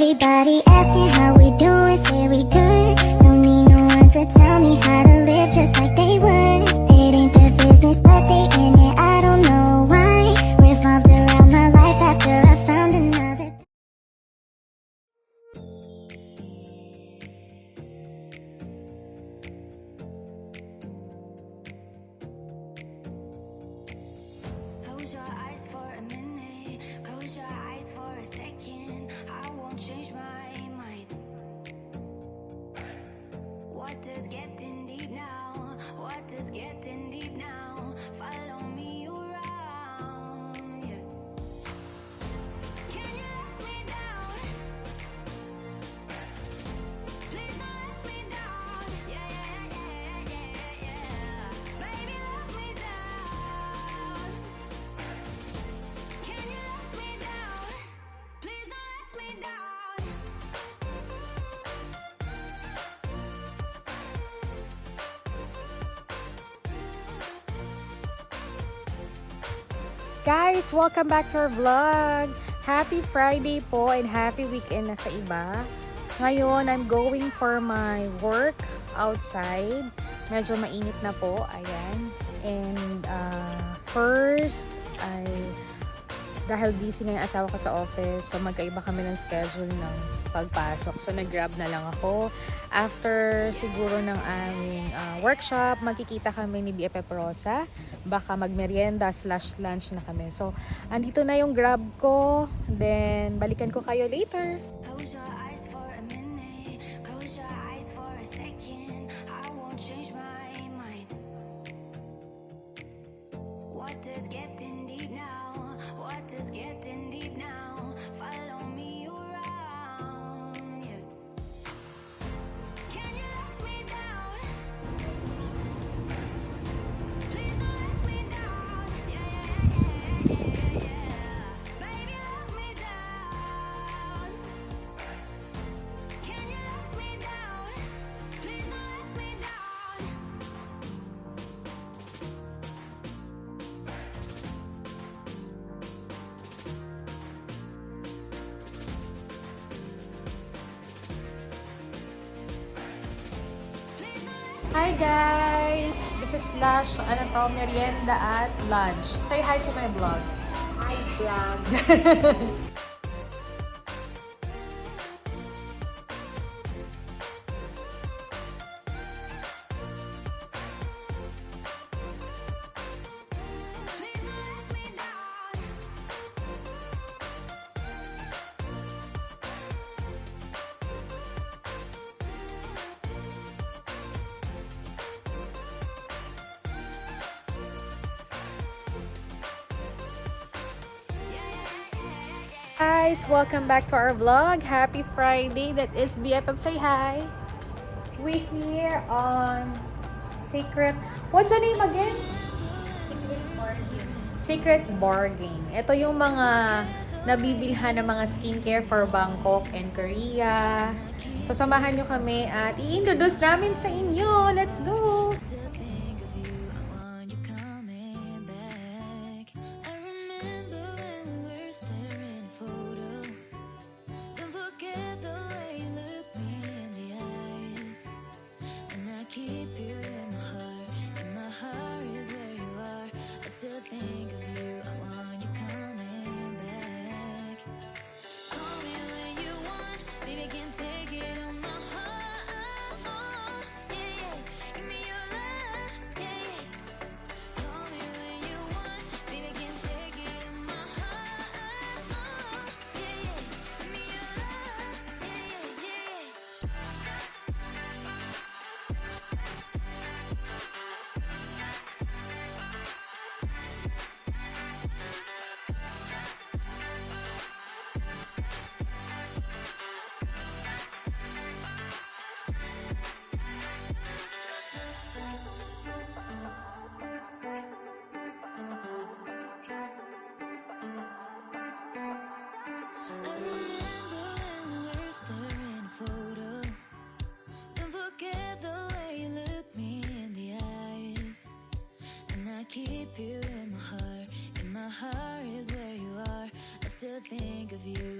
Everybody asking how we doing, say we good. Don't need no one to tell me how to Guys, welcome back to our vlog. Happy Friday po and happy weekend na sa iba. Ngayon, I'm going for my work outside. Medyo mainit na po, ayan. And uh, first, ay dahil busy nga yung asawa ko sa office, so magkaiba kami ng schedule ng pagpasok. So nag-grab na lang ako. After siguro ng aming uh, workshop, magkikita kami ni BFF Rosa. Baka magmerienda slash lunch na kami. So, andito na yung grab ko. Then, balikan ko kayo later. Hi guys! This is Lash, ano to, merienda at lunch. Say hi to my vlog. Hi vlog! welcome back to our vlog. Happy Friday. That is BFF. Say hi. We here on Secret. What's the name again? Secret Bargain. Secret Bargain. Ito yung mga nabibilhan ng mga skincare for Bangkok and Korea. So, samahan nyo kami at i-introduce namin sa inyo. Let's go! I remember when we staring a photo. Don't forget the way you me in the eyes. And I keep you in my heart. And my heart is where you are. I still think of you.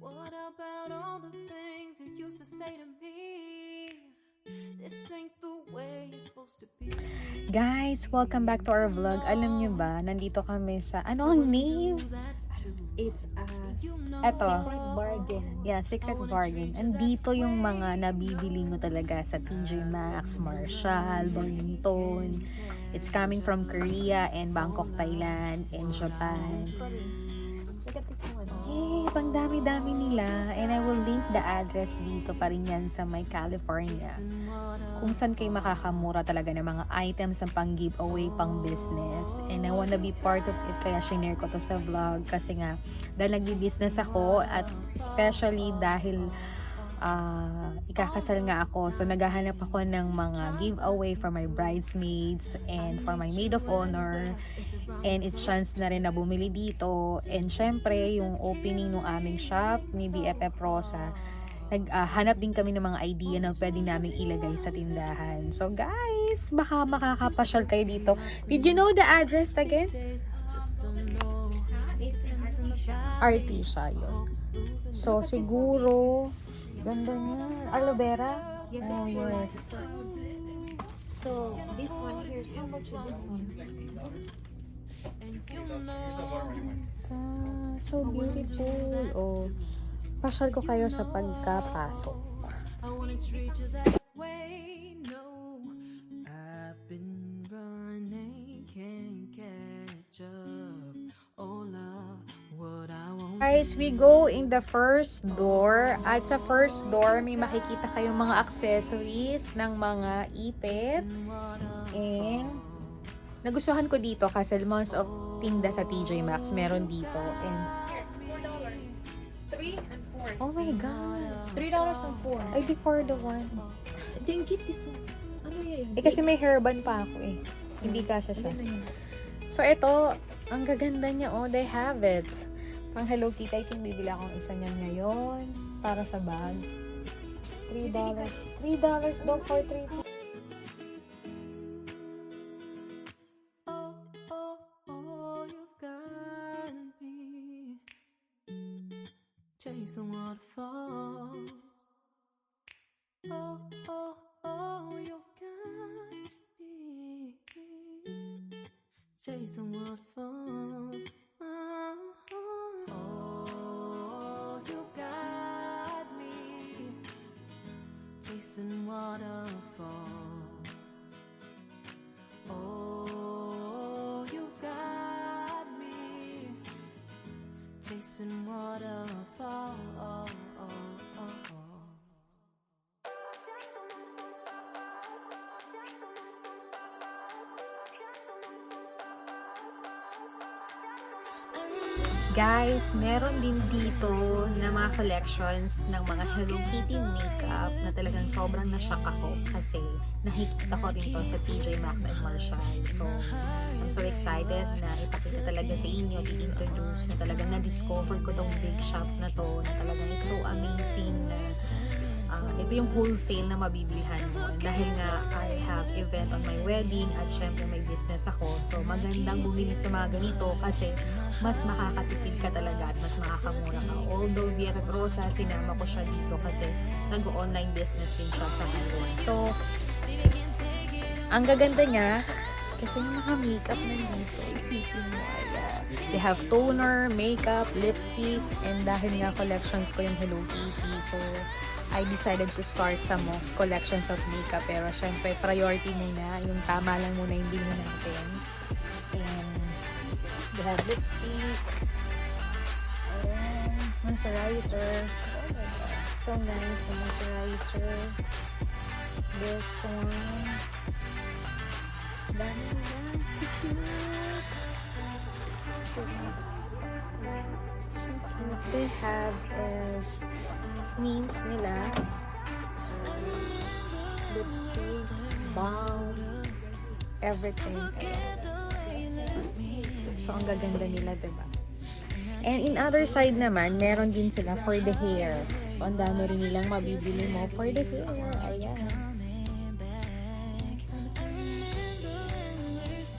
What about all the things you used to say to me? This ain't the way it's supposed to be. Guys, welcome back to our vlog. Alam nyo ba, nandito kami sa, ano ang name? It's a Eto. secret bargain. Yeah, Secret Bargain. Andito yung mga nabibili mo talaga sa TJ Maxx, Marshall, Burlington. It's coming from Korea and Bangkok, Thailand, and Japan. Look at this one. Yes, ang dami-dami nila. And I will link the address dito pa rin yan sa my California. Kung saan kayo makakamura talaga ng mga items ng pang giveaway, pang business. And I wanna be part of it kaya shinare ko to sa vlog kasi nga dahil nagbi-business ako at especially dahil ah, ikakasal nga ako. So naghahanap ako ng mga giveaway for my bridesmaids and for my maid of honor. And it's chance na rin na bumili dito. And syempre, yung opening ng aming shop ni BFF Rosa, naghanap din kami ng mga idea na pwede namin ilagay sa tindahan. So guys, baka makakapasyal kayo dito. Did you know the address again? Artesia yun. So siguro, ganda niya. Aloe vera? Yes, Oh, yes. So this one here, so much to this one. And you know. Ah, so beautiful. Oh, pasyal ko kayo sa pagkapasok. I wanna treat you that way. No, Guys, we go in the first door. At sa first door, may makikita kayong mga accessories ng mga ipit. And nagustuhan ko dito kasi most of tinda sa TJ Maxx meron dito. And Three and four. oh my god. Three dollars and four. I defer the one. Then get this one. Ano yan? Eh kasi may hairband pa ako eh. Hindi kasha siya. Ano? So ito, ang gaganda niya oh, they have it. Pang Hello Kitty, I think bibili akong isa niyan ngayon para sa bag. $3. $3 daw for 3 Oh, oh, oh, you've got me chasing waterfalls. Oh, oh, Guys, meron din dito na mga collections ng mga Hello Kitty makeup na talagang sobrang na-shock ako kasi nakikita ko din to sa TJ Maxx and Marshall. So, I'm so excited na ipakita talaga sa inyo, i-introduce na talagang na-discover ko tong big shop na to na talagang it's so amazing na ah, ito yung wholesale na mabibilihan mo. Dahil nga I have event on my wedding at syempre may business ako. So magandang bumili sa mga ganito kasi mas makakatipid ka talaga at mas makakamura ka. Although Viera Rosa, sinama ko siya dito kasi nag-online business din siya sa Taiwan. So, ang gaganda niya, kasi yung mga makeup na dito, isipin mo, ay, ah, they have toner, makeup, lipstick, and dahil nga collections ko yung Hello Kitty, so I decided to start some of collections of makeup. Pero syempre, priority muna, yung tama lang muna yung bilhin natin. And they have lipstick, and moisturizer. Oh my God, so nice, the moisturizer. This one. Dami nila. Cute. So cute. They have is means nila. Lipstick, balm, everything. So, ang gaganda nila, diba? And in other side naman, meron din sila for the hair. So, ang dami rin nilang mabibili mo for the hair. Ayan.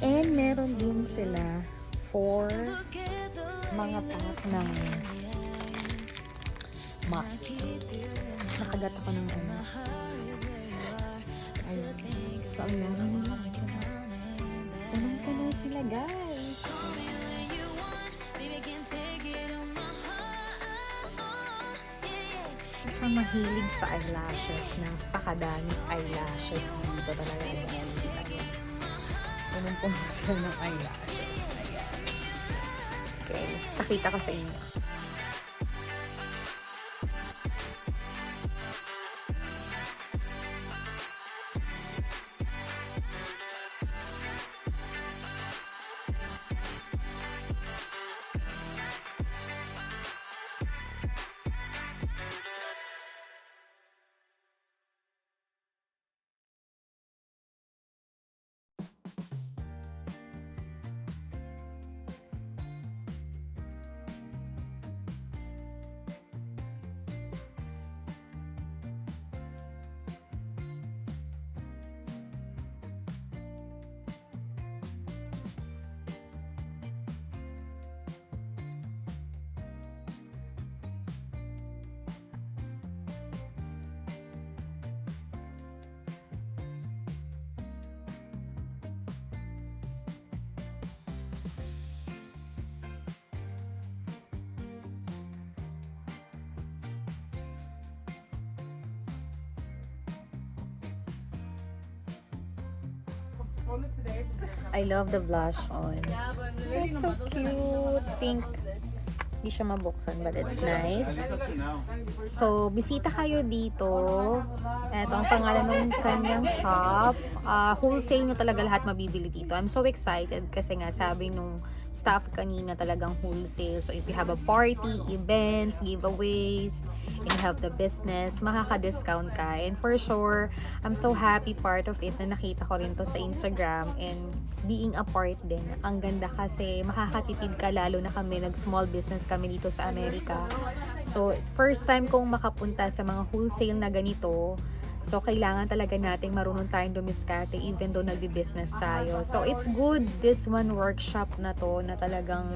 And meron din sila for mga pack ng mask. Nakagat ako ng ano. Ayun. So, ang laro nila. Tanong ka na sila, guys. Sa mahilig sa eyelashes, napakadami eyelashes dito talaga guys. Punong puno sila ng eyelashes. Pakita ko sa inyo. I love the blush on. It's so cute. Pink. Hindi siya mabuksan but it's nice. So, bisita kayo dito. Ito ang pangalan ng kanyang shop. Ah, wholesale nyo talaga lahat mabibili dito. I'm so excited kasi nga sabi nung staff kanina talagang wholesale. So, if you have a party, events, giveaways, and you have the business, makaka-discount ka. And for sure, I'm so happy part of it na nakita ko rin to sa Instagram and being a part din. Ang ganda kasi makakatipid ka lalo na kami nag-small business kami dito sa Amerika. So, first time kong makapunta sa mga wholesale na ganito. So, kailangan talaga nating marunong tayong dumiskarte even though nagbi-business tayo. So, it's good this one workshop na to na talagang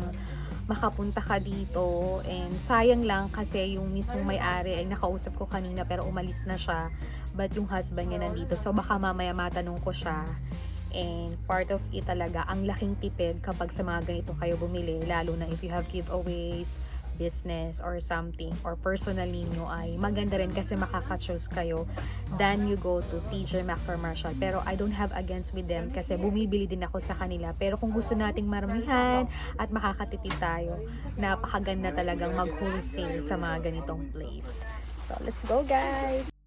makapunta ka dito. And sayang lang kasi yung mismong may-ari ay nakausap ko kanina pero umalis na siya. But yung husband niya nandito. So baka mamaya matanong ko siya. And part of it talaga ang laking tipid kapag sa mga ganito kayo bumili lalo na if you have giveaways business or something or personal ninyo ay maganda rin kasi makaka-choose kayo than you go to TJ Maxx or Marshall. Pero I don't have against with them kasi bumibili din ako sa kanila. Pero kung gusto nating maramihan at makakatipid tayo, napakaganda talagang mag-wholesale sa mga ganitong place. So, let's go guys!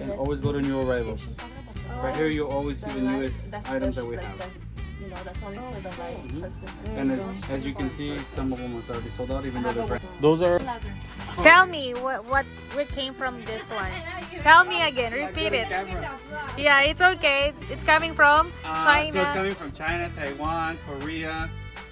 And always go to new arrivals. Right here, you always see the newest items that we have. You know, that's only for the live customer. And as, as you can see, some of them are already sold out, even though they're brand. Those are Tell me what what what came from this one. Tell me again. Repeat it. Yeah, it's okay. It's coming from Uh, China. So it's coming from China, Taiwan, Korea,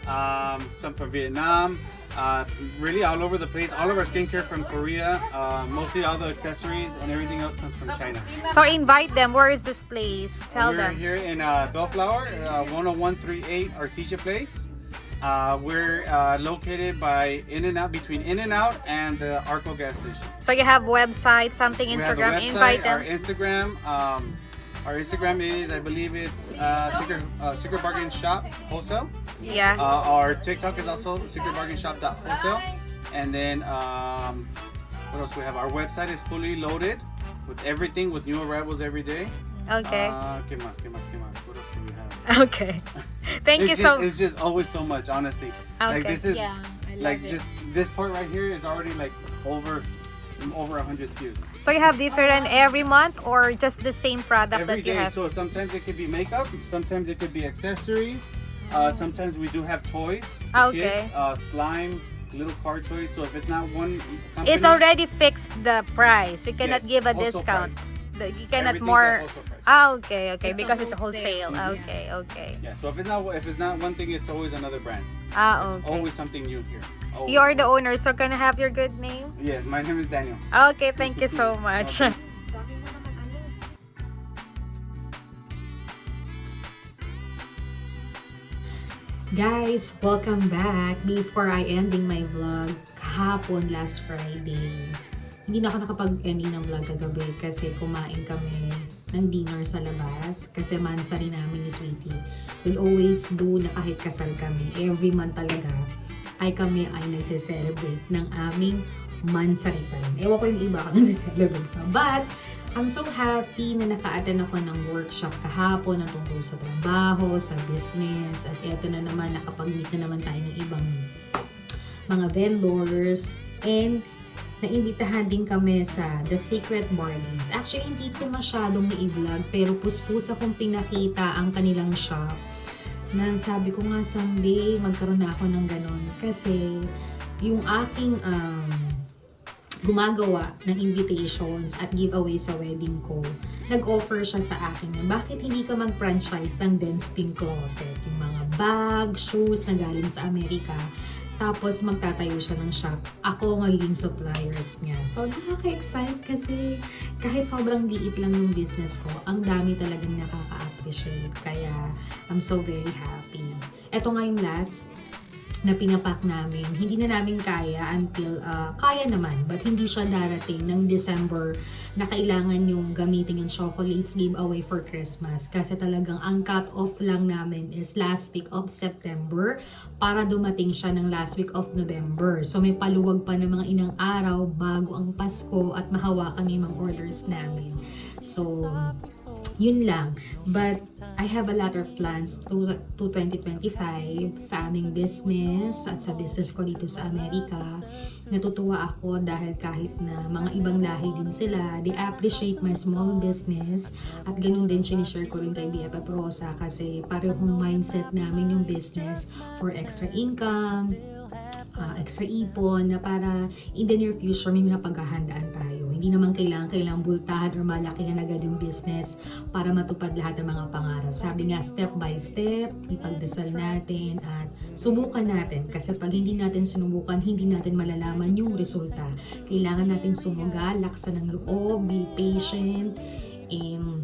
um, some from Vietnam, uh, really all over the place. All of our skincare from Korea, uh, mostly all the accessories and everything else comes from China. So invite them. Where is this place? Tell them. We're here in uh, Bellflower, uh, 10138 Artesia Place. Uh, we're uh, located by In and Out, between In and Out and the Arco gas station. So you have website, something We have a Instagram. website, invite Our them. Instagram, um, Our Instagram is, I believe it's uh, Secret uh, Secret Bargain Shop Wholesale. Yeah. Uh, our TikTok is also Secret Bargain Shop Wholesale. And then um, what else we have? Our website is fully loaded with everything with new arrivals every day. Okay. Uh, ¿qué más? ¿Qué más? ¿Qué más? What else do we have? okay. Thank you it's so just, It's just always so much, honestly. Like Okay. this is Yeah, I love like it. just this part right here is already like over over 100 SKUs. So you have different every month or just the same product Every that you day. have? So sometimes it could be makeup, sometimes it could be accessories. Uh, sometimes we do have toys. for Okay. Kids, uh, slime, little car toys. So if it's not one company, It's already fixed the price. You cannot Yes, give a wholesale discount. price. The- You cannot Everything's more. at wholesale. Ah, okay, okay. It's a because it's wholesale. wholesale. Okay, okay. Yeah. So if it's not if it's not one thing, it's always another brand. Ah, okay. Always something new here. Always. You are the owner, so can I have your good name? Yes, my name is Daniel. Okay, thank you so much. Okay. Guys, welcome back. Before I ending my vlog, kahapon last Friday, hindi na ako nakapag-ending ng vlog kagabi kasi kumain kami ng dinner sa labas kasi mansari namin ni Sweetie. We'll always do na kahit kasal kami. Every month talaga ay kami ay nagse-celebrate ng aming mansari pa rin. Ewan ko yung iba ako nagse-celebrate. But, I'm so happy na naka-attend ako ng workshop kahapon na tungkol sa trabaho, sa business, at eto na naman, nakapag-meet na naman tayo ng ibang mga vendors, and naimbitahan din kami sa The Secret Bargains. Actually, hindi ko masyadong na-vlog, pero puspus akong pinakita ang kanilang shop na sabi ko nga someday magkaroon na ako ng ganon kasi yung aking um, gumagawa ng invitations at giveaways sa wedding ko, nag-offer siya sa akin na bakit hindi ka mag-franchise ng Dance Pink Closet? Yung mga bag, shoes na galing sa Amerika. Tapos magtatayo siya ng shop. Ako magiging suppliers niya. So nakaka-excite kasi kahit sobrang liit lang yung business ko, ang dami talagang nakaka-appreciate. Kaya I'm so very happy. Ito nga yung last na pinapak namin. Hindi na namin kaya until, uh, kaya naman, but hindi siya darating ng December na kailangan yung gamitin yung chocolates giveaway for Christmas. Kasi talagang ang cut-off lang namin is last week of September para dumating siya ng last week of November. So may paluwag pa ng mga inang araw bago ang Pasko at mahawakan yung mga orders namin. So, yun lang. But I have a lot of plans to, to 2025 sa aming business at sa business ko dito sa Amerika. Natutuwa ako dahil kahit na mga ibang lahi din sila, they appreciate my small business at ganun din sinishare ko rin kay BFF Rosa kasi parehong mindset namin yung business for extra income, uh, extra ipon na para in the near future may napaghahandaan tayo. Hindi naman kailangan kailangan bultahan or malakihan agad yung business para matupad lahat ng mga pangarap. Sabi nga, step by step, ipagdasal natin at subukan natin. Kasi pag hindi natin sinubukan, hindi natin malalaman yung resulta. Kailangan natin sumuga, laksan ng loob, be patient, and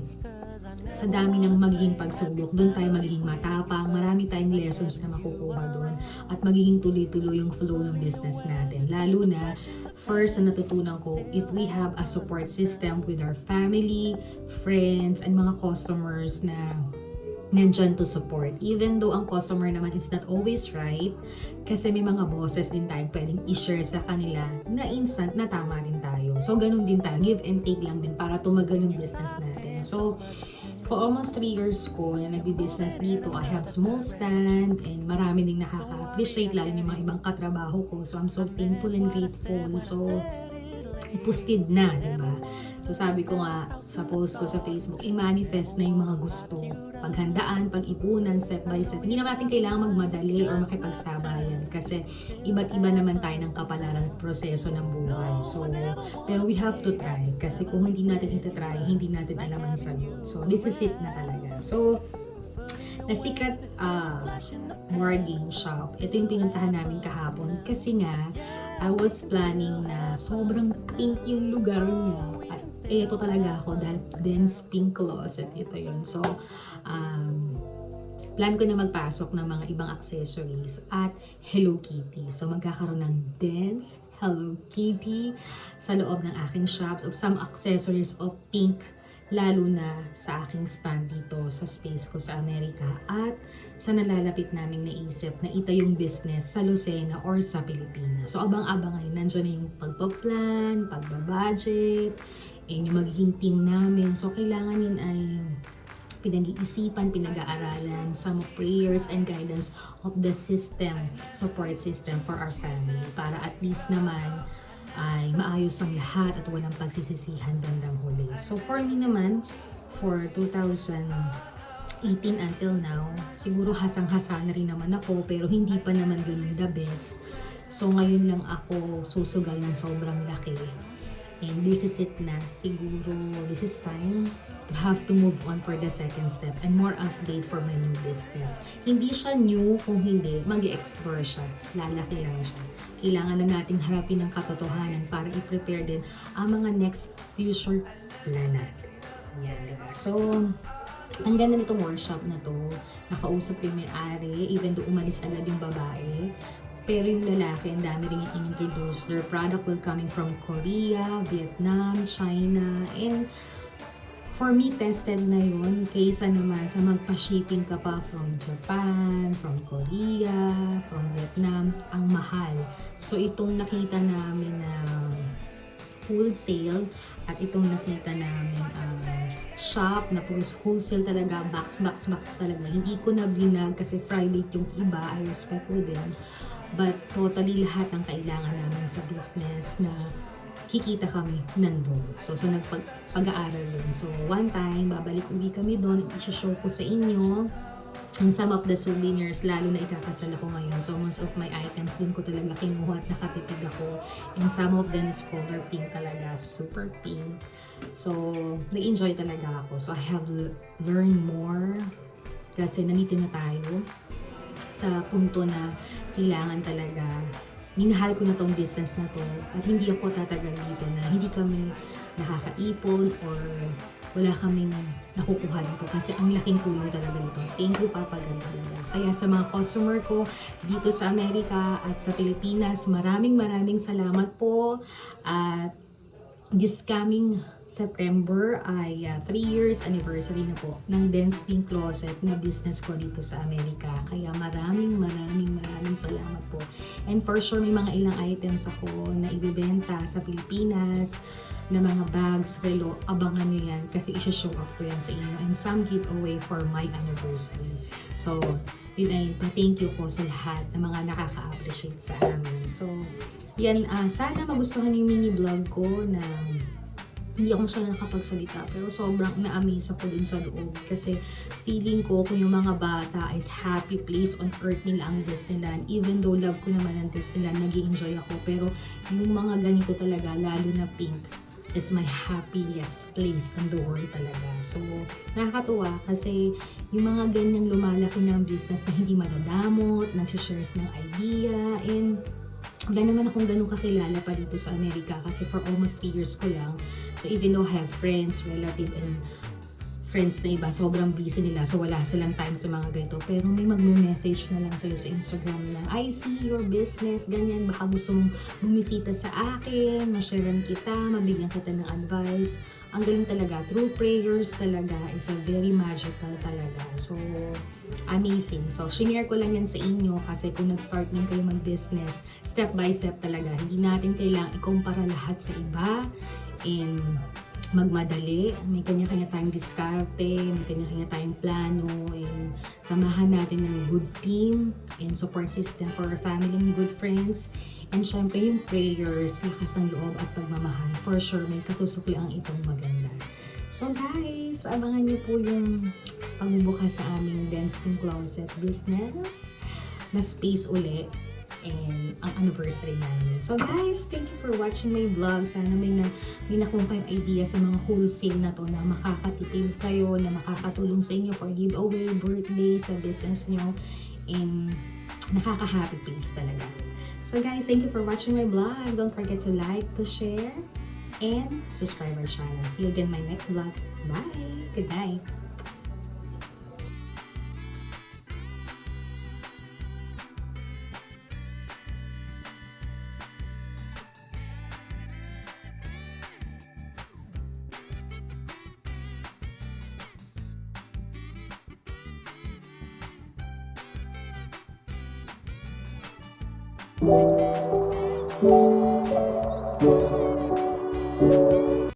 sa dami ng magiging pagsubok, doon tayo magiging matapang, marami tayong lessons na makukuha doon at magiging tuloy-tuloy yung flow ng business natin. Lalo na, first na natutunan ko, if we have a support system with our family, friends, and mga customers na nandyan to support. Even though ang customer naman is not always right, kasi may mga bosses din tayong pwedeng i-share sa kanila na instant na tama rin tayo. So, ganun din tayo. Give and take lang din para tumagal yung business natin. So, for almost 3 years ko na nagbi-business dito, I have small stand and marami ding nakaka-appreciate lalo yung mga ibang katrabaho ko. So, I'm so thankful and grateful. So, ipustid na, di ba? So sabi ko nga sa post ko sa Facebook, i-manifest na yung mga gusto. Paghandaan, pag-ipunan, step by step. Hindi naman natin kailangan magmadali or makipagsabayan kasi iba't iba naman tayo ng kapalaran at proseso ng buhay. So, pero we have to try kasi kung hindi natin itatry, hindi natin alam ang sagot. So, this is it na talaga. So, na secret uh, bargain shop. Ito yung pinuntahan namin kahapon kasi nga I was planning na sobrang pink yung lugar niya. At ito talaga ako dahil dense pink closet. Ito yun. So, um, plan ko na magpasok ng mga ibang accessories at Hello Kitty. So, magkakaroon ng dense Hello Kitty sa loob ng aking shops of some accessories of pink lalo na sa aking stand dito sa space ko sa Amerika at sa nalalapit naming naisip na itayong business sa Lucena or sa Pilipinas. So abang-abang ngayon, nandiyan na yung pagpaplan, pagbabudget, and yung magiging team namin. So kailangan yun ay pinag-iisipan, pinag-aaralan, some prayers and guidance of the system, support system for our family para at least naman ay maayos ang lahat at walang pagsisisihan bandang huli. So for me naman, for 2018 until now, siguro hasang-hasa na rin naman ako pero hindi pa naman ganun the best. So ngayon lang ako susugal ng sobrang laki. And this is it na. Siguro this is time to have to move on for the second step and more update for my new business. Hindi siya new kung hindi, mag explore siya. Lalaki lang siya. Kailangan na nating harapin ang katotohanan para i-prepare din ang mga next future plan natin. Yan, diba? So, ang ganda nitong workshop na to. Nakausap yung may-ari, even though umalis agad yung babae. Pero yung lalaki, ang dami rin yung in-introduce. Their product will coming from Korea, Vietnam, China, and for me, tested na yun. Kaysa naman sa magpa-shipping ka pa from Japan, from Korea, from Vietnam, ang mahal. So itong nakita namin na wholesale at itong nakita namin um, shop na puro wholesale talaga, box, box, box talaga. Hindi ko na binag kasi private yung iba, I respect with them. But totally lahat ng kailangan namin sa business na kikita kami nandun. So, sa nagpag-aaral yun. So, one time, babalik uli kami doon, i-show ko sa inyo and some of the souvenirs, lalo na ikakasal ako ngayon. So, most of my items dun ko talaga kinuha at nakatitig ako. And some of them is color pink talaga, super pink. So, nag-enjoy talaga ako. So, I have learned more kasi nandito na tayo sa punto na kailangan talaga minahal ko na tong business na to at hindi ako tatagal dito na hindi kami nakakaipon or wala kaming nakukuha dito kasi ang laking tulong talaga nito. Thank you Papa God talaga. Kaya sa mga customer ko dito sa Amerika at sa Pilipinas, maraming maraming salamat po at this coming September ay 3 years anniversary na po ng Dance Pink Closet na business ko dito sa Amerika. Kaya maraming maraming maraming salamat po. And for sure may mga ilang items ako na ibibenta sa Pilipinas na mga bags, relo, abangan nyo yan kasi isa-show up ko yan sa inyo and some giveaway for my anniversary. So, yun ay thank you po sa lahat ng mga nakaka-appreciate sa amin. So, yan, ah, sana magustuhan yung mini vlog ko na hindi ako masyadong nakapagsalita pero sobrang na-amaze ako dun sa loob kasi feeling ko kung yung mga bata is happy place on earth nila ang Disneyland even though love ko naman ang Disneyland nag enjoy ako pero yung mga ganito talaga lalo na pink is my happiest place in the world talaga so nakakatuwa kasi yung mga ganyang lumalaki ng business na hindi madadamot nagsishares ng idea and wala naman akong ganun kakilala pa dito sa Amerika kasi for almost 3 years ko lang. So even though I have friends, relative, and friends na iba, sobrang busy nila. So wala silang time sa mga ganito. Pero may magme-message na lang sa'yo sa Instagram na, I see your business, ganyan. Baka gusto mong bumisita sa akin, masharean kita, mabigyan kita ng advice. Ang galing talaga. Through prayers talaga is a very magical talaga. So, amazing. So, shinare ko lang yan sa inyo kasi kung nag-start din kayo mag-business, step by step talaga. Hindi natin kailangang ikumpara lahat sa iba and magmadali. May kanya-kanya tayong diskarte, may kanya-kanya tayong plano, and samahan natin ng good team and support system for our family and good friends. And syempre yung prayers, lakas ng loob at pagmamahal. For sure, may kasusukli ang itong maganda. So guys, abangan niyo po yung pagbubukas sa aming Dance Closet business na space uli and ang anniversary namin. So guys, thank you for watching my vlog. Sana may na may nakuha kayong idea sa mga wholesale na to na makakatipid kayo, na makakatulong sa inyo for giveaway, birthday, sa business nyo, and nakaka-happy place talaga. So guys, thank you for watching my vlog. Don't forget to like, to share, and subscribe our channel. See you again in my next vlog. Bye! Good night!